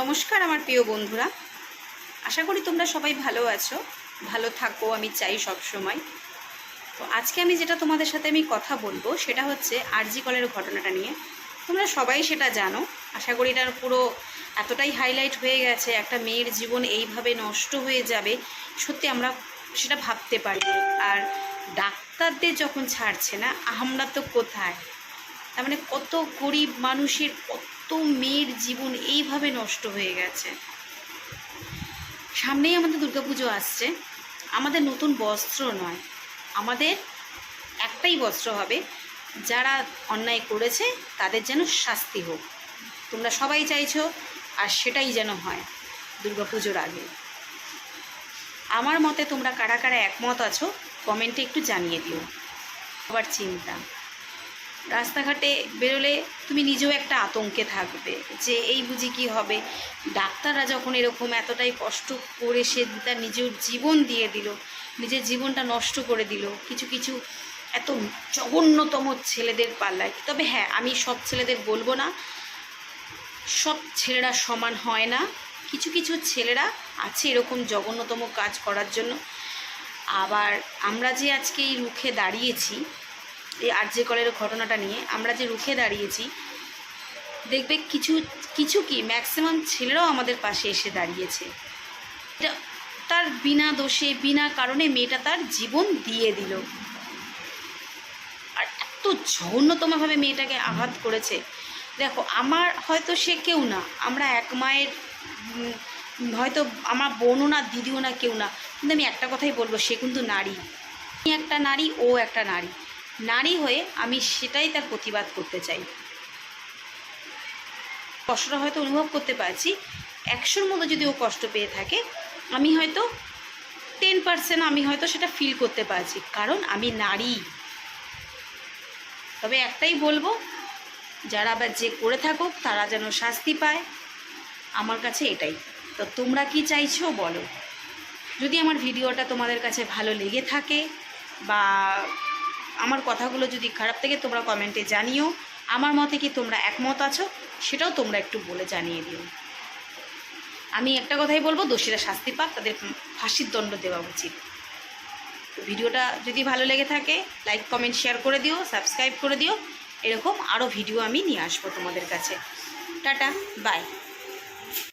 নমস্কার আমার প্রিয় বন্ধুরা। আশা করি তোমরা সবাই ভালো আছো, ভালো থাকো, আমি চাই সব সময়। তো আজকে আমি যেটা তোমাদের সাথে আমি কথা বলব, সেটা হচ্ছে আরজি কলের ঘটনাটা নিয়ে। তোমরা সবাই সেটা জানো, আশা করি এটার পুরো এতটাই হাইলাইট হয়ে গেছে, একটা মেয়ের জীবন এইভাবে নষ্ট হয়ে যাবে, সত্যি আমরা সেটা ভাবতে পারি আর ডাক্তারদের যখন ছাড়ছে না, আমরা তো কোথায়? তার মানে কত গরিব মানুষের কত মেয়ের জীবন এইভাবে নষ্ট হয়ে গেছে। সামনেই আমাদের দুর্গাপুজো আসছে। আমাদের নতুন বস্ত্র নয়। আমাদের একটাই বস্ত্র হবে। যারা অন্যায় করেছে, তাদের যেন শাস্তি হোক। তোমরা সবাই চাইছো, আর সেটাই যেন হয় দুর্গাপুজোর আগে। আমার মতে তোমরা কারা কারা একমত আছো, কমেন্টে একটু জানিয়ে দিও। আবার চিন্তা। রাস্তাঘাটে বেরোলে তুমি নিজেও একটা আতঙ্কে থাকবে যে এই বুঝি কি হবে? ডাক্তাররা যখন এরকম এতটাই কষ্ট করে সে তার নিজের জীবন দিয়ে দিল, নিজের জীবনটা নষ্ট করে দিল, কিছু কিছু এত জঘন্যতম ছেলেদের পাল্লায়। তবে হ্যাঁ আমি সব ছেলেদের বলব না। সব ছেলেরা সমান হয় না। কিছু কিছু ছেলেরা আছে এরকম জঘন্যতম কাজ করার জন্য। আবার আমরা যে আজকে এই রুখে দাঁড়িয়েছি এই আরজে কলের ঘটনাটা নিয়ে আমরা যে রুখে দাঁড়িয়েছি, দেখবে কিছু কিছু কি ম্যাক্সিমাম ছেলেরাও আমাদের পাশে এসে দাঁড়িয়েছে। এটা তার বিনা দোষে, বিনা কারণে মেয়েটা তার জীবন দিয়ে দিল। আর এত জঘন্যতমভাবে মেয়েটাকে আঘাত করেছে। দেখো, আমার হয়তো সে কেউ না, আমরা এক মায়ের হয়তো আমার বোনও না, দিদিও না, কেউ না। কিন্তু আমি একটা কথাই বলব, সে কিন্তু নারী। একটা নারী, ও একটা নারী। নারী হয়ে আমি সেটাই তার প্রতিবাদ করতে চাই। কষ্টটা হয়তো অনুভব করতে পারছি। একশোর মতো যদি ও কষ্ট পেয়ে থাকে, আমি হয়তো টেন পার্সেন্ট আমি হয়তো সেটা ফিল করতে পারছি। কারণ আমি নারী। তবে একটাই বলব, যারা আবার যে করে থাকুক, তারা যেন শাস্তি পায়। আমার কাছে এটাই। তো তোমরা কি চাইছো বলো? যদি আমার ভিডিওটা তোমাদের কাছে ভালো লেগে থাকে বা আমার কথাগুলো যদি খারাপ থেকে তোমরা কমেন্টে জানিও, আমার মতে কি তোমরা একমত আছো, সেটাও তোমরা একটু বলে জানিয়ে দিও। আমি একটা কথাই বলব, দোষীরা শাস্তি পাক, তাদের ফাঁসির দণ্ড দেওয়া উচিত। ভিডিওটা যদি ভালো লেগে থাকে লাইক কমেন্ট শেয়ার করে দিও সাবস্ক্রাইব করে দিও। এরকম আরও ভিডিও আমি নিয়ে আসব তোমাদের কাছে। Tata bye